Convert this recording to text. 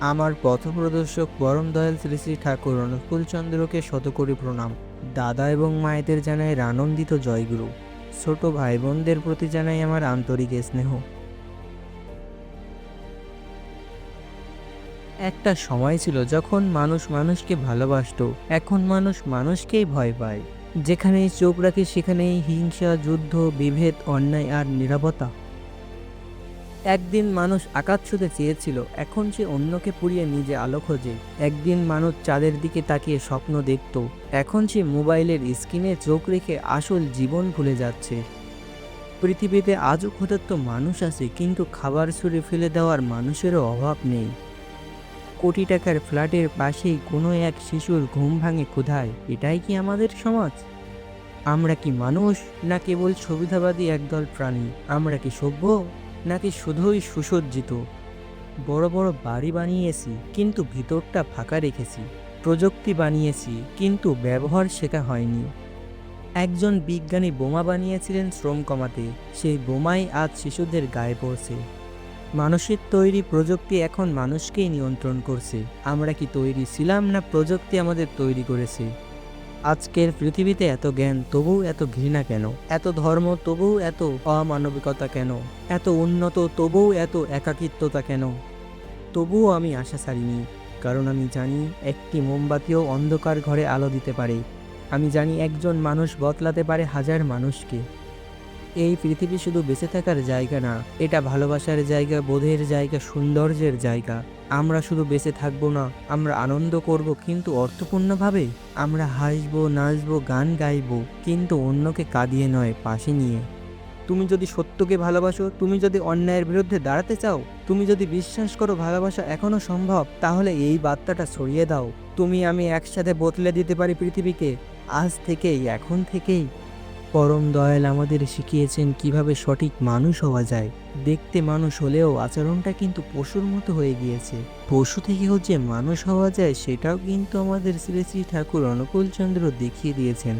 আমার পথপ্রদর্শক পরম দয়াল শ্রী শ্রী ঠাকুর অনুকূলচন্দ্রকে শতকরি প্রণাম। দাদা এবং মায়েদের জানাই আনন্দিত জয়গুরু। ছোট ভাই বোনদের প্রতি জানাই আমার আন্তরিক স্নেহ। একটা সময় ছিল যখন মানুষ মানুষকে ভালোবাসত। এখন মানুষ মানুষকেই ভয় পায়। যেখানেই চোখ রাখে সেখানেই হিংসা, যুদ্ধ, বিভেদ, অন্যায় আর নিরাপত্তা। একদিন মানুষ আকাশ ছুঁতে চেয়েছিল, এখন সে অন্যকে পুড়িয়ে নিজে আলো খোঁজে। একদিন মানুষ চাঁদের দিকে তাকিয়ে স্বপ্ন দেখত, এখন সে মোবাইলের স্ক্রিনে চোখ রেখে আসল জীবন ভুলে যাচ্ছে। পৃথিবীতে আজও ক্ষুধার্ত মানুষ আছে, কিন্তু খাবার ছুঁড়ে ফেলে দেওয়ার মানুষেরও অভাব নেই। কোটি টাকার ফ্ল্যাটের পাশেই কোনো এক শিশুর ঘুম ভাঙে ক্ষুধায়, এটাই কি আমাদের সমাজ? আমরা কি মানুষ, না কেবল সুবিধাবাদী একদল প্রাণী? আমরা কি সভ্য? নাকি শুধুই সুসজ্জিত? বড় বড় বাড়ি বানিয়েছি, কিন্তু ভিতরটা ফাঁকা রেখেছি। প্রযুক্তি বানিয়েছি, কিন্তু ব্যবহার শেখা হয়নি। একজন বিজ্ঞানী বোমা বানিয়েছিলেন শ্রম কমাতে। সেই বোমাই আজ শিশুদের গায়ে পড়ছে। মানুষের তৈরি প্রযুক্তি এখন মানুষকেই নিয়ন্ত্রণ করছে। আমরা কি তৈরি ছিলাম না প্রযুক্তি আমাদের তৈরি করেছে? আজকের পৃথিবীতে এত জ্ঞান, তবুও এত ঘৃণা কেন? এত ধর্ম, তবুও এত অমানবিকতা কেন? এত উন্নত, তবুও এত একাকিত্বতা কেন? তবুও আমি আশা ছাড়িনি, কারণ আমি জানি একটি মোমবাতিও অন্ধকার ঘরে আলো দিতে পারে। আমি জানি একজন মানুষ বদলাতে পারে হাজার মানুষকে। এই পৃথিবী শুধু বেঁচে থাকার জায়গা না, এটা ভালোবাসার জায়গা, বোধের জায়গা, সৌন্দর্যের জায়গা। আমরা শুধু বেঁচে থাকব না, আমরা আনন্দ করব কিন্তু অর্থপূর্ণভাবে। আমরা হাসবো, নাচবো, গান গাইবো কিন্তু অন্যকে কাঁদিয়ে নয় পাশে নিয়ে। তুমি যদি সত্যকে ভালোবাসো, তুমি যদি অন্যায়ের বিরুদ্ধে দাঁড়াতে চাও, তুমি যদি বিশ্বাস করো ভালোবাসা এখনও সম্ভব, তাহলে এই বার্তাটা ছড়িয়ে দাও। তুমি আমি একসাথে বদলে দিতে পারি পৃথিবীকে, আজ থেকেই, এখন থেকেই। পরম দয়াল আমাদের শিখিয়েছেন কীভাবে সঠিক মানুষ হওয়া যায়। দেখতে মানুষ হলেও আচরণটা কিন্তু পশুর মতো হয়ে গিয়েছে। পশু থেকেও যে মানুষ হওয়া যায়, সেটাও কিন্তু আমাদের শ্রী শ্রী ঠাকুর অনুকূলচন্দ্র দেখিয়ে দিয়েছেন।